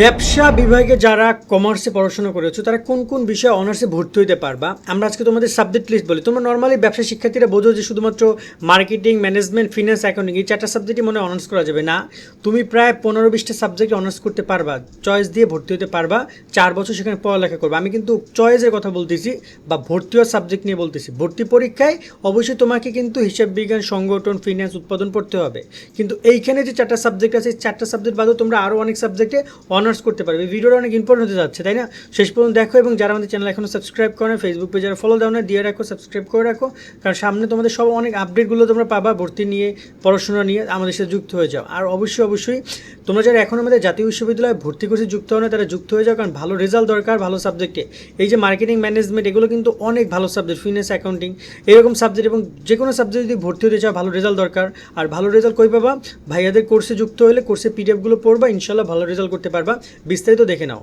ব্যবসা বিভাগে যারা কমার্সে পড়াশোনা করেছ, তারা কোন কোন বিষয়ে অনার্সে ভর্তি হতে পারবা? আমরা আজকে তোমাদের সাবজেক্ট লিস্ট বলি। তোমরা নর্মালি ব্যবসা শিক্ষার্থীরা বোঝো যে শুধুমাত্র মার্কেটিং ম্যানেজমেন্ট ফিনান্স অ্যাকাউন্টিং এই চারটা সাবজেক্টই মনে অনার্স করা যাবে। না, তুমি প্রায় পনেরো বিশটা সাবজেক্টে অনার্স করতে পারবা চয়েস দিয়ে ভর্তি হতে পারবা, চার বছর সেখানে পড়ালেখা করবে। আমি কিন্তু চয়েসের কথা বলতেছি বা ভর্তি হওয়ার সাবজেক্ট নিয়ে বলতেছি। ভর্তি পরীক্ষায় অবশ্যই তোমাকে কিন্তু হিসাব বিজ্ঞান, সংগঠন ফিনান্স উৎপাদন পড়তে হবে। কিন্তু এইখানে যে চারটা সাবজেক্ট আছে চারটা সাবজেক্ট বাদেও তোমরা আরও অনেক সাবজেক্টে অনার্স করতে পারবে। ভিডিওটা অনেক ইম্পর্টেন্ট হতে যাচ্ছে, তাই না? শেষ পর্যন্ত দেখো এবং যারা আমাদের চ্যানেল এখনও সাবস্ক্রাইব করে ফেসবুক পেজে ফলো দাও না, দিয়ে রাখো সাবস্ক্রাইব করে রাখো। কারণ সামনে তোমাদের সব অনেক আপডেটগুলো তোমরা পাবা, ভর্তি নিয়ে, পড়াশোনা নিয়ে আমাদের সাথে যুক্ত হয়ে যাও। আর অবশ্যই অবশ্যই তোমরা যারা এখন আমাদের জাতীয় বিশ্ববিদ্যালয়ে ভর্তি কোর্সে যুক্ত হও না, তারা যুক্ত হয়ে যাও, কারণ ভালো রেজাল্ট দরকার, ভালো সাবজেক্টে এই যে মার্কেটিং ম্যানেজমেন্ট এগুলো কিন্তু অনেক ভালো সাবজেক্ট ফিনান্স অ্যাকাউন্টিং এরকম সাবজেক্ট এবং যে কোনো সাবজেক্ট যদি ভর্তি হতে চাও, ভালো রেজাল্ট দরকার। আর ভালো রেজাল্ট কই পাবা? ভাইয়াদের কোর্সে যুক্ত হলে কোর্সে পিডিএফগুলো পড়বা ইনশাল্লাহ ভালো রেজাল্ট করতে পারবা। বিস্তারিত দেখে নাও।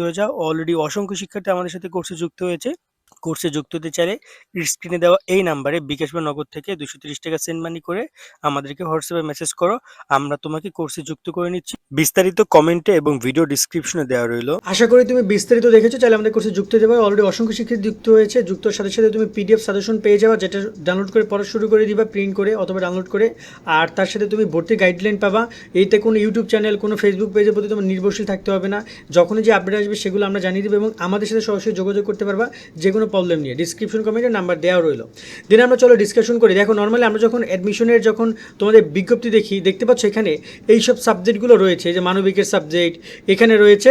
হয়ে যাও। অলরেডি অসংখ্য শিক্ষার্থী আমাদের সাথে কোর্সে যুক্ত হয়েছে। কোর্সে যুক্ত হতে চাইলে স্ক্রিনে দেওয়া এই নাম্বারে বিকাশ বা থেকে দুশো টাকা সেন্ড মানি করে আমাদেরকে হোয়াটসঅ্যাপে মেসেজ করো, আমরা তোমাকে কোর্সে যুক্ত করে নিচ্ছি। বিস্তারিত কমেন্টে এবং ভিডিও ডিসক্রিপশনে দেওয়া রইল। আশা করি তুমি বিস্তারিত দেখেছ, চাইলে আমাদের কোর্সে যুক্ত হতে পারো অলরেডি অসংখ্য শিক্ষার্থী যুক্ত হয়েছে। যুক্তর সাথে সাথে তুমি পিডিএফ সাজেশন পেয়ে যাওয়া যেটা ডাউনলোড করে পড়া শুরু করে দিবা প্রিন্ট করে অথবা ডাউনলোড করে। আর তার সাথে তুমি ভর্তি গাইডলাইন পাবা। এইতে কোনো ইউটিউব চ্যানেল কোনো ফেসবুক পেজের প্রতি তোমার নির্ভরশীল থাকতে হবে না। যখনই যে আপডেট আসবে, সেগুলো আমরা জানিয়ে দেবো এবং আমাদের সাথে সরাসরি যোগাযোগ করতে পারবা। যে কোনো প্রবলেম নিয়ে ডিসক্রিপশন কমেন্টে নাম্বার দেওয়া রইল। দিন আমরা চলো ডিসকাশন করি। দেখো নর্মালি আমরা যখন অ্যাডমিশনের যখন তোমাদের বিজ্ঞপ্তি দেখি, দেখতে পাচ্ছ এখানে এইসব সাবজেক্টগুলো রয়েছে যে মানবিকের সাবজেক্ট এখানে রয়েছে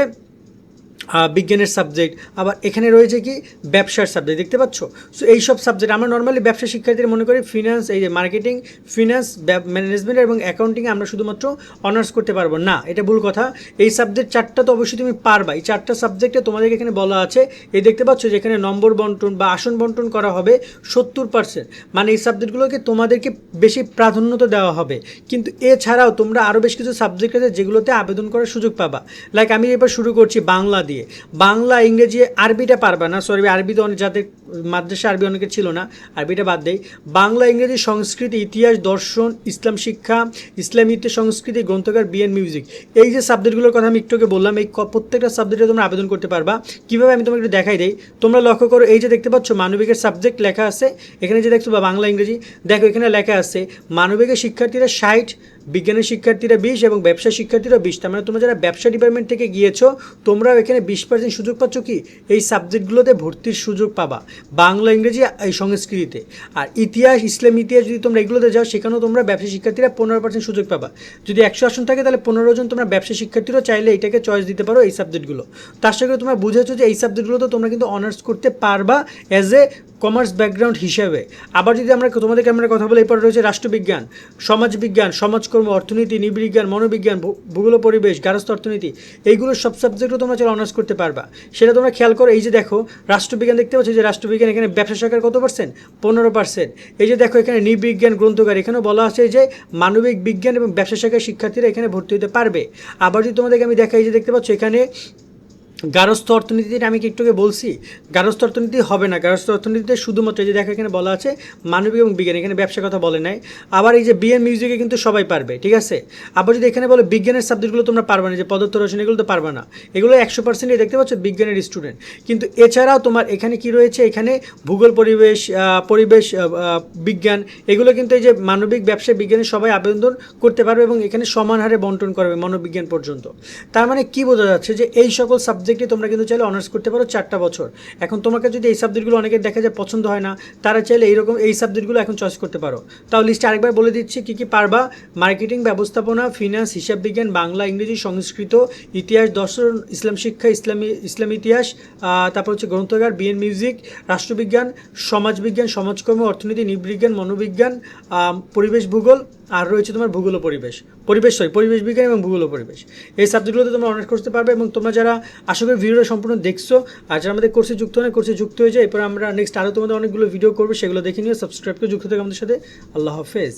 বিজ্ঞানের সাবজেক্ট আবার এখানে রয়েছে কি, ব্যবসার সাবজেক্ট দেখতে পাচ্ছ? সো এই সব সাবজেক্ট আমরা নর্মালি ব্যবসা শিক্ষার্থীরা মনে করি ফিনান্স এই যে মার্কেটিং ফিনান্স ম্যানেজমেন্ট এবং অ্যাকাউন্টিংয়ে আমরা শুধুমাত্র অনার্স করতে পারব। না, এটা ভুল কথা। এই সাবজেক্ট চারটা তো অবশ্যই তুমি পারবা। এই চারটা সাবজেক্টে তোমাদেরকে এখানে বলা আছে, এই দেখতে পাচ্ছ যে এখানে নম্বর বন্টন বা আসন বন্টন করা হবে সত্তর পার্সেন্ট মানে এই সাবজেক্টগুলোকে তোমাদেরকে বেশি প্রাধান্যতা দেওয়া হবে। কিন্তু এছাড়াও তোমরা আরও বেশ কিছু সাবজেক্ট আছে যেগুলোতে আবেদন করার সুযোগ পাবা। লাইক আমি এবার শুরু করছি বাংলা দিয়ে। বাংলা, ইংরেজি, আরবিটা পারবা না। সরি আরবি তো অনেক যাদের, মাদ্রাসা আরবি অনেকে ছিল না, আরবিটা বাদ দেই। বাংলা, ইংরেজি, সংস্কৃতি, ইতিহাস, দর্শন, ইসলাম শিক্ষা, ইসলামী ইতিহাস সংস্কৃতি, গ্রন্থকার বিএন মিউজিক এই যে সাবজেক্টগুলোর কথা আমি একটু আগে বললাম, এই প্রত্যেকটা সাবজেক্টে তোমরা আবেদন করতে পারবা। কীভাবে আমি তোমাকে একটু দেখাই দেই? তোমরা লক্ষ্য করো, এই যে দেখতে পাচ্ছ, মানবিকের সাবজেক্ট লেখা আছে। এখানে যে দেখছ বা বাংলা, ইংরেজি। দেখো, এখানে লেখা আছে, মানবিকের শিক্ষার্থীরা ষাট বিজ্ঞানের শিক্ষার্থীরা বিশ এবং ব্যবসা শিক্ষার্থীরা বিশ। তার মানে তোমরা যারা ব্যবসা ডিপার্টমেন্ট থেকে গিয়েছো, তোমরাও এখানে বিশ পার্সেন্ট সুযোগ পাচ্ছ কি? এই সাবজেক্টগুলোতে ভর্তির সুযোগ পাবা। বাংলা, ইংরেজি, এই সংস্কৃতিতে। আর ইতিহাস, ইসলাম, ইতিহাস যদি তোমরা এগুলোতে যাও, সেখানেও তোমরা ব্যবসা শিক্ষার্থীরা পনেরো পার্সেন্ট সুযোগ পাবা। যদি একশো আসন থাকে, তাহলে পনেরো জন তোমরা ব্যবসা শিক্ষার্থীরাও চাইলে এটাকে চয়েস দিতে পারো এই সাবজেক্টগুলো তার সাথে তোমরা বুঝেছ যে এই সাবজেক্টগুলোতে তোমরা কিন্তু অনার্স করতে পারবা অ্যাজ এ কমার্স ব্যাকগ্রাউন্ড হিসেবে। আবার যদি আমরা তোমাদেরকে আমরা কথা বলি, এরপর রয়েছে রাষ্ট্রবিজ্ঞান, সমাজবিজ্ঞান, সমাজকর্ম, অর্থনীতি নৃবিজ্ঞান মনোবিজ্ঞান ভূগোল পরিবেশ, গারস্থ অর্থনীতি এইগুলো সব সাবজেক্টও তোমরা চলে অনার্স করতে পারবা। সেটা তোমরা খেয়াল করো, এই যে দেখো, রাষ্ট্রবিজ্ঞান দেখতে পাচ্ছ যে রাষ্ট্রবিজ্ঞান এখানে ব্যবসা শাখার কত পার্সেন্ট পনেরো পার্সেন্ট এই যে দেখো, এখানে নৃবিজ্ঞান গ্রন্থকার, এখানেও বলা আছে যে মানবিক বিজ্ঞান এবং ব্যবসা শাখার শিক্ষার্থীরা এখানে ভর্তি হতে পারবে। আবার যদি তোমাদেরকে আমি দেখাই যে দেখতে পাচ্ছ, এখানে গারস্থ অর্থনীতিতে আমি কি একটু আগে বলছি? গারস্থ অর্থনীতি হবে না। গারস্থ অর্থনীতিতে শুধুমাত্র যে দেখো এখানে বলা আছে মানবিক এবং বিজ্ঞান, এখানে ব্যবসার কথা বলে নাই। আবার এই যে বিএন মিউজিকে কিন্তু সবাই পারবে, ঠিক আছে? আবার যদি এখানে বলে বিজ্ঞানের সাবজেক্টগুলো তোমরা পারবে না যে পদার্থ রচনা এগুলো তো পারবে না। এগুলো একশো পার্সেন্টই দেখতে পাচ্ছ বিজ্ঞানের স্টুডেন্ট কিন্তু এছাড়াও তোমার এখানে কি রয়েছে? এখানে ভূগোল, পরিবেশ পরিবেশ বিজ্ঞান, এগুলো কিন্তু এই যে মানবিক ব্যবসা বিজ্ঞানে সবাই আবেদন করতে পারবে এবং এখানে সমান হারে বন্টন করবে মনোবিজ্ঞান পর্যন্ত। তার মানে কি বোঝা যাচ্ছে যে এই সকল সাবজেক্ট সাবজেক্টে তোমরা কিন্তু চাইলে অনার্স করতে পারো চারটা বছর। এখন তোমাকে যদি এই সাবজেক্টগুলো অনেকের দেখা যায় পছন্দ হয় না, তারা চাইলে এইরকম এই সাবজেক্টগুলো এখন চয়েস করতে পারো। তাও লিস্টে আরেকবার বলে দিচ্ছি কী কী পারবা। মার্কেটিং ব্যবস্থাপনা ফিনান্স হিসাব বিজ্ঞান, বাংলা, ইংরেজি, সংস্কৃত, ইতিহাস, দর্শন, ইসলাম শিক্ষা, ইসলামী, ইসলাম ইতিহাস তারপর হচ্ছে গ্রন্থাগার বিএন মিউজিক রাষ্ট্রবিজ্ঞান, সমাজবিজ্ঞান, সমাজকর্ম, অর্থনীতি নৃবিজ্ঞান মনোবিজ্ঞান পরিবেশ ভূগোল, আর রয়েছে তোমার ভূগোল পরিবেশ। পরিবেশ সরি পরিবেশ বিজ্ঞান এবং ভূগোল পরিবেশ। এই সাবজেক্টগুলোতে তোমরা অনার্স করতে পারবে এবং তোমরা যারা আশা করি ভিডিওটা সম্পূর্ণ দেখছ। আর আমাদের কোর্সে যুক্ত হয় কোর্সে যুক্ত হয়ে যায় এরপর আমরা নেক্সট আরও তোমাদের অনেকগুলো ভিডিও করব, সেগুলো দেখে নিও সাবস্ক্রাইব করে যুক্ত থাকে আমাদের সাথে। আল্লাহ হাফেজ।